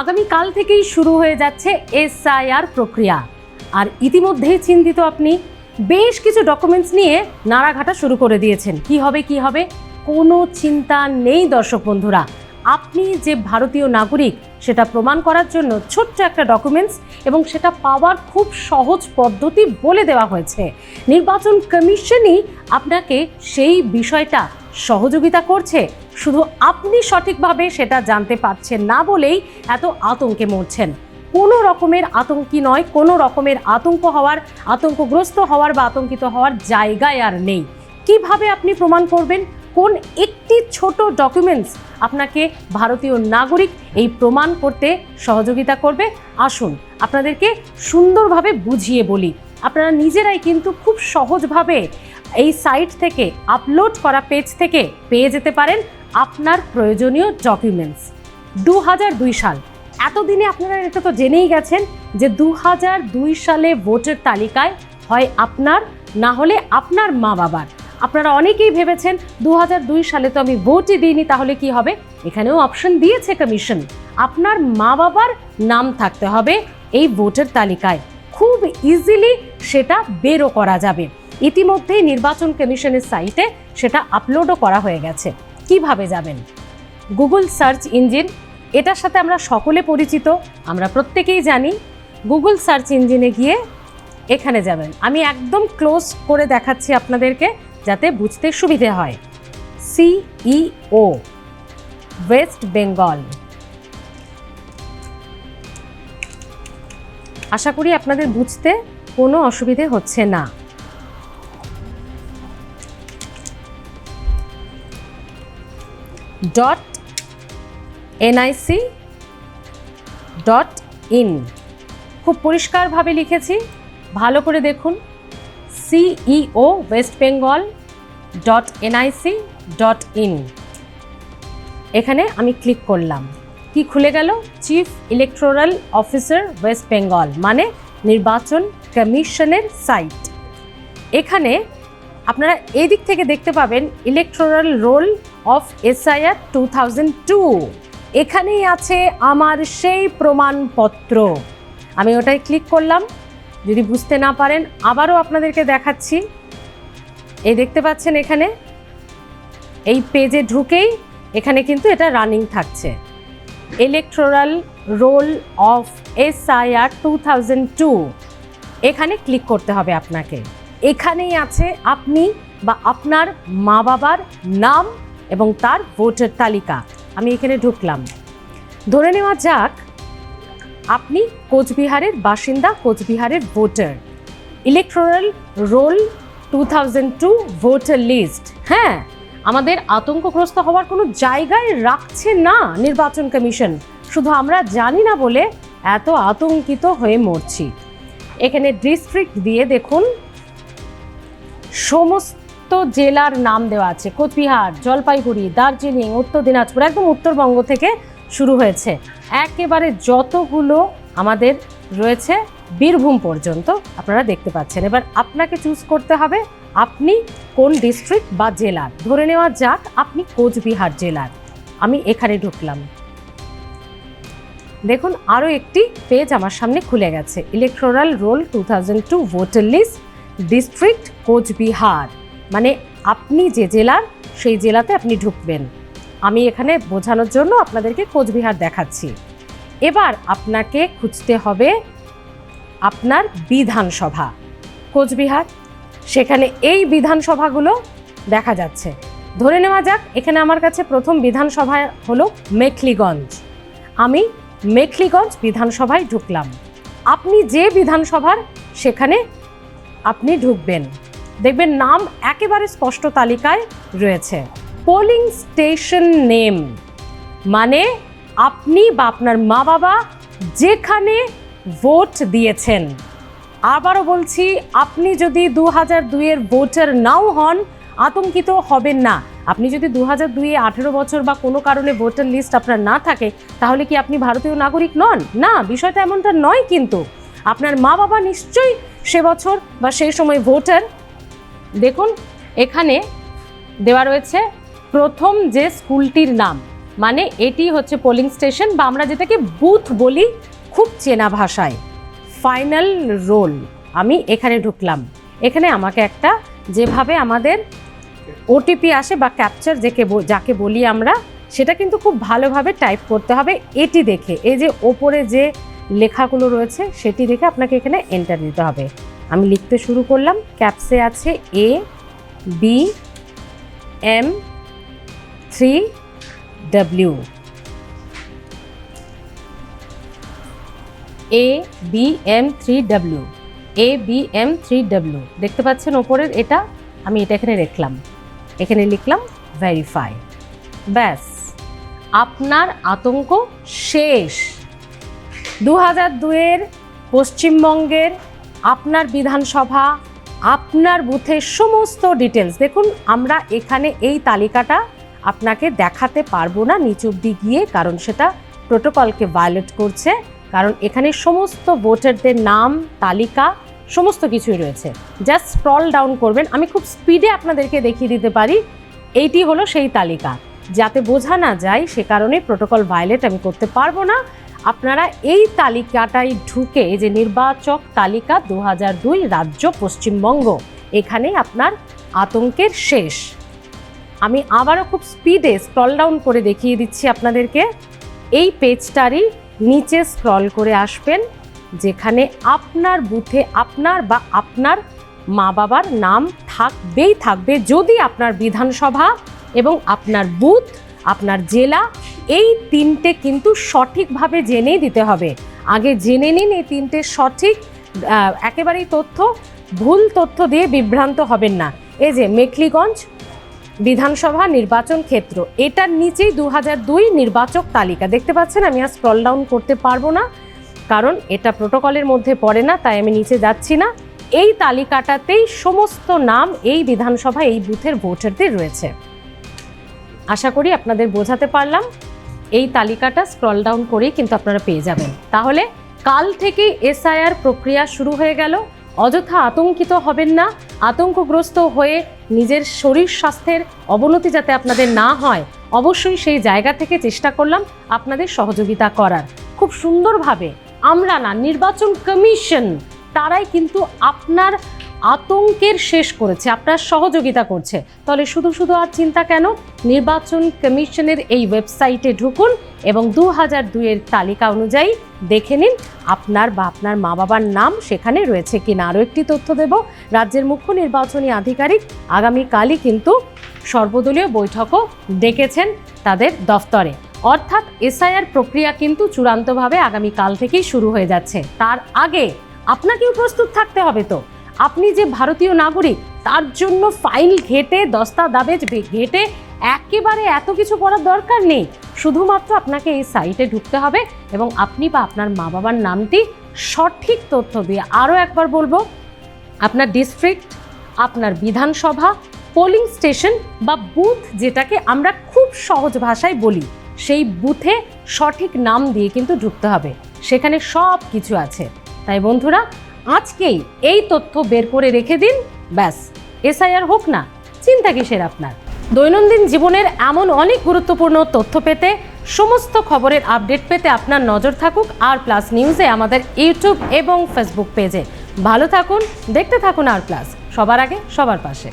আগামীকাল থেকেই শুরু হয়ে যাচ্ছে এসআইআর প্রক্রিয়া। আর ইতিমধ্যেই চিন্তিত আপনি, বেশ কিছু ডকুমেন্টস নিয়ে নাড়াঘাটা শুরু করে দিয়েছেন। কি হবে কি হবে? কোনো চিন্তা নেই দর্শক বন্ধুরা। আপনি যে ভারতীয় নাগরিক, সেটা প্রমাণ করার জন্য ছোট্ট একটা ডকুমেন্টস এবং সেটা পাওয়ার খুব সহজ পদ্ধতি বলে দেওয়া হয়েছে। নির্বাচন কমিশনই আপনাকে সেই বিষয়টা সহযোগিতা করছে, শুধু আপনি সঠিকভাবে সেটা জানতে পারছেন না বলেই এত আতঙ্কে মরছেন। কোনো রকমের আতঙ্কি নয়, কোনো রকমের আতঙ্ক হওয়ার, আতঙ্কগ্রস্ত হওয়ার বা আতঙ্কিত হওয়ার জায়গায় আর নেই। কীভাবে আপনি প্রমাণ করবেন? কোন একটি ছোট ডকুমেন্টস আপনাকে ভারতীয় নাগরিক এই প্রমাণ করতে সহযোগিতা করবে? আসুন, আপনাদেরকে সুন্দরভাবে বুঝিয়ে বলি। আপনারা নিজেরাই কিন্তু খুব সহজভাবে এই সাইট থেকে আপলোড করা পেজ থেকে পেয়ে যেতে পারেন আপনার প্রয়োজনীয় ডকুমেন্টস দু সাল। এতদিনে আপনারা এটা তো জেনেই গেছেন যে দু সালে ভোটার তালিকায় হয় আপনার, না হলে আপনার মা বাবার আপনারা অনেকেই ভেবেছেন দু সালে তো আমি ভোটই দিইনি, তাহলে কি হবে? এখানেও অপশন দিয়েছে কমিশন আপনার মা বাবার নাম থাকতে হবে এই ভোটার তালিকায়। খুব ইজিলি সেটা বেরও করা যাবে। ইতিমধ্যেই নির্বাচন কমিশনের সাইটে সেটা আপলোডও করা হয়ে গেছে। কীভাবে যাবেন? গুগল সার্চ ইঞ্জিন, এটার সাথে আমরা সকলে পরিচিত, আমরা প্রত্যেকেই জানি। গুগল সার্চ ইঞ্জিনে গিয়ে এখানে যাবেন। আমি একদম ক্লোজ করে দেখাচ্ছি আপনাদেরকে যাতে বুঝতে সুবিধে হয়। CEO, West Bengal. আশা করি আপনাদের বুঝতে কোনো অসুবিধে হচ্ছে না। ডট এনআইসি ডট ইন খুব পরিষ্কারভাবে লিখেছি। ভালো করে দেখুন। CEO West Bengal dot NIC dot in এখানে আমি ক্লিক করলাম। কি খুলে গেল? Chief electoral officer West Bengal মানে নির্বাচন কমিশনের সাইট এখানে আপনারা এই দিক থেকে দেখতে পাবেন electoral roll of SIR two thousand two এখানেই আছে আমার সেই প্রমাণপত্র। আমি ওটাই ক্লিক করলাম। যদি বুঝতে না পারেন, আবারও আপনাদেরকে দেখাচ্ছি। এই দেখতে পাচ্ছেন এখানে। এই পেজে ঢুকেই এখানে কিন্তু এটা রানিং থাকছে। Electoral roll of SIR two thousand two এখানে ক্লিক করতে হবে আপনাকে। এখানেই আছে আপনি বা আপনার মা বাবার নাম এবং তার ভোটার তালিকা। আমি এখানে ঢুকলাম। ধরে নেওয়া যাক, আপনি কোচবিহারের বাসিন্দা, কোচবিহারের voter. Electoral roll two thousand two voter list হ্যাঁ আমাদের আতঙ্কগ্রস্ত হওয়ার কোনো জায়গায় রাখছে না নির্বাচন কমিশন। শুধু আমরা জানি না বলে এত আতঙ্কিত হয়ে মরছি। এখানে ডিস্ট্রিক্ট দিয়ে দেখুন, সমস্ত জেলার নাম দেওয়া আছে। কোচবিহার, জলপাইগুড়ি, দার্জিলিং, উত্তর দিনাজপুর, একদম উত্তরবঙ্গ থেকে শুরু হয়েছে। একেবারে যতগুলো আমাদের রয়েছে বীরভূম পর্যন্ত আপনারা দেখতে পাচ্ছেন। এবার আপনাকে চুজ করতে হবে আপনি কোন ডিস্ট্রিক্ট বা জেলার। ধরে নেওয়া যাক আপনি কোচবিহার জেলার। আমি এখানে ঢুকলাম। দেখুন, আরও একটি পেজ আমার সামনে খুলে গেছে। Electoral roll two thousand two voter list district Coochbehar. মানে আপনি যে জেলার, সেই জেলাতে আপনি ঢুকবেন। আমি এখানে বোঝানোর জন্য আপনাদেরকে কোচবিহার দেখাচ্ছি। এবার আপনাকে খুঁজতে হবে আপনার বিধানসভা, কোচবিহার। সেখানে এই বিধানসভাগুলো দেখা যাচ্ছে। ধরে নেওয়া যাক, এখানে আমার কাছে প্রথম বিধানসভা হলো মেখলিগঞ্জ। আমি মেখলিগঞ্জ বিধানসভায় ঢুকলাম। আপনি যে বিধানসভার, সেখানে আপনি ঢুকবেন। দেখবেন নাম একেবারে স্পষ্ট তালিকায় রয়েছে। পোলিং স্টেশন নেম মানে আপনি বা আপনার মা বাবা যেখানে ভোট দিয়েছেন। আবারও বলছি, আপনি যদি দু হাজার দুইয়ের ভোটার নাও হন, আতঙ্কিত হবেন না। আপনি যদি দু হাজার দুইয়ে আঠেরো বছর বা কোনো কারণে ভোটার লিস্ট আপনার না থাকে, তাহলে কি আপনি ভারতীয় নাগরিক নন? না, বিষয়টা এমনটা নয় কিন্তু। আপনার মা বাবা নিশ্চয়ই সে বছর বা সেই সময় ভোটার দেখুন, এখানে দেওয়া রয়েছে প্রথম যে স্কুলটির নাম মানে এটি হচ্ছে পোলিং স্টেশন বা আমরা যেটাকে বুথ বলি খুব চেনা ভাষায় ফাইনাল রোল আমি এখানে ঢুকলাম। এখানে আমাকে একটা যেভাবে আমাদের ওটিপি আসে বা ক্যাপচার যেকে যাকে বলি আমরা, সেটা কিন্তু খুব ভালোভাবে টাইপ করতে হবে। এটি দেখে, এই যে ওপরে যে লেখাগুলো রয়েছে, সেটি দেখে আপনাকে এখানে এন্টার দিতে হবে। আমি লিখতে শুরু করলাম, ক্যাপসে আছে A B M three W A B M three W A B M three W দেখতে পাচ্ছেন ওপরের এটা, আমি এটা এখানে লিখলাম এখানে লিখলাম ভেরিফাই ব্যাস। আপনার আতঙ্ক শেষ। দু হাজার দুয়ের পশ্চিমবঙ্গের আপনার বিধানসভা, আপনার বুথের সমস্ত ডিটেলস দেখুন, আমরা এখানে এই তালিকাটা আপনাকে দেখাতে পারব না নিচ অব্দি গিয়ে, কারণ সেটা প্রোটোকলকে ভায়োলেট করছে। কারণ এখানে সমস্ত ভোটারদের নাম, তালিকা, সমস্ত কিছুই রয়েছে। জাস্ট স্ক্রল ডাউন করবেন। আমি খুব স্পিডে আপনাদেরকে দেখিয়ে দিতে পারি, এইটি হলো সেই তালিকা। যাতে বোঝা না যায়, সে কারণে প্রোটোকল ভায়োলেট আমি করতে পারব না। আপনারা এই তালিকাটাই ঢুকে যে নির্বাচক তালিকা দু দুই রাজ্য পশ্চিমবঙ্গ এখানে আপনার আতঙ্কের শেষ। আমি আবারও খুব স্পিডে স্ক্রল ডাউন করে দেখিয়ে দিচ্ছি আপনাদেরকে। এই পেজটারই নিচে স্ক্রল করে আসবেন, যেখানে আপনার বুথে আপনার বা আপনার মা বাবার নাম থাকবেই থাকবে যদি আপনার বিধানসভা এবং আপনার বুথ আপনার জেলা, এই তিনটে কিন্তু সঠিকভাবে জেনেই দিতে হবে। আগে জেনে নিন এই তিনটে সঠিক একেবারেই তথ্য, ভুল তথ্য দিয়ে বিভ্রান্ত হবেন না। এই যে মেখলিগঞ্জ বিধানসভা নির্বাচন ক্ষেত্র, এটার নিচেই দু দুই নির্বাচক তালিকা। দেখতে পাচ্ছেন, আমি আর স্ক্রল ডাউন করতে পারব না, কারণ এটা প্রোটোকলের মধ্যে পড়ে না, তাই আমি নিচে যাচ্ছি না। এই তালিকাটাতেই সমস্ত নাম এই বিধানসভা এই বুথের ভোটারদের রয়েছে। আশা করি আপনাদের বোঝাতে পারলাম। এই তালিকাটা স্ক্রল ডাউন করেই কিন্তু আপনারা পেয়ে যাবেন। তাহলে কাল থেকেই এসআইআর প্রক্রিয়া শুরু হয়ে গেল। অযথা আতঙ্কিত হবেন না। আতঙ্কগ্রস্ত হয়ে নিজের শরীর স্বাস্থ্যের অবনতি যাতে আপনাদের না হয়, অবশ্যই সেই জায়গা থেকে চেষ্টা করলাম আপনাদের সহযোগিতা করার। খুব সুন্দরভাবে, আমরা না, নির্বাচন কমিশন, তারাই কিন্তু আপনার আতঙ্কের শেষ করেছে, আপনার সহযোগিতা করছে। তাহলে শুধু শুধু আর চিন্তা কেন? নির্বাচন কমিশনের এই ওয়েবসাইটে ঢুকুন এবং দু হাজার দুইয়ের তালিকা অনুযায়ী দেখে নিন আপনার বা আপনার মা বাবার নাম সেখানে রয়েছে কিনা। আরও একটি তথ্য দেব, রাজ্যের মুখ্য নির্বাচনী আধিকারিক আগামীকালই কিন্তু সর্বদলীয় বৈঠকও ডেকেছেন তাদের দফতরে। অর্থাৎ এসআইআর প্রক্রিয়া কিন্তু চূড়ান্তভাবে আগামীকাল থেকেই শুরু হয়ে যাচ্ছে। তার আগে আপনাকেও প্রস্তুত থাকতে হবে তো। আপনি যে ভারতীয় নাগরিক, তার জন্য ফাইল ঘেটে, দস্তাদাবেজ ঘেটে একেবারে এত কিছু করার দরকার নেই। শুধুমাত্র আপনাকে এই সাইটে ঢুকতে হবে এবং আপনি বা আপনার মা বাবার নামটি সঠিক তথ্য দিয়ে আরও একবার বলব, আপনার ডিস্ট্রিক্ট, আপনার বিধানসভা, পোলিং স্টেশন বা বুথ যেটাকে আমরা খুব সহজ ভাষায় বলি, সেই বুথে সঠিক নাম দিয়ে কিন্তু ঢুকতে হবে। সেখানে সব কিছু আছে। তাই বন্ধুরা আজকেই এই তথ্য বের করে রেখে দিন, ব্যাস। এসআইআর হোক না, চিন্তা কিসের আপনার? দৈনন্দিন জীবনের এমন অনেক গুরুত্বপূর্ণ তথ্য পেতে সমস্ত খবরের আপডেট পেতে আপনার নজর থাকুক আর প্লাস নিউজে আমাদের ইউটিউব এবং ফেসবুক পেজে। ভালো থাকুন, দেখতে থাকুন আর প্লাস। সবার আগে, সবার পাশে।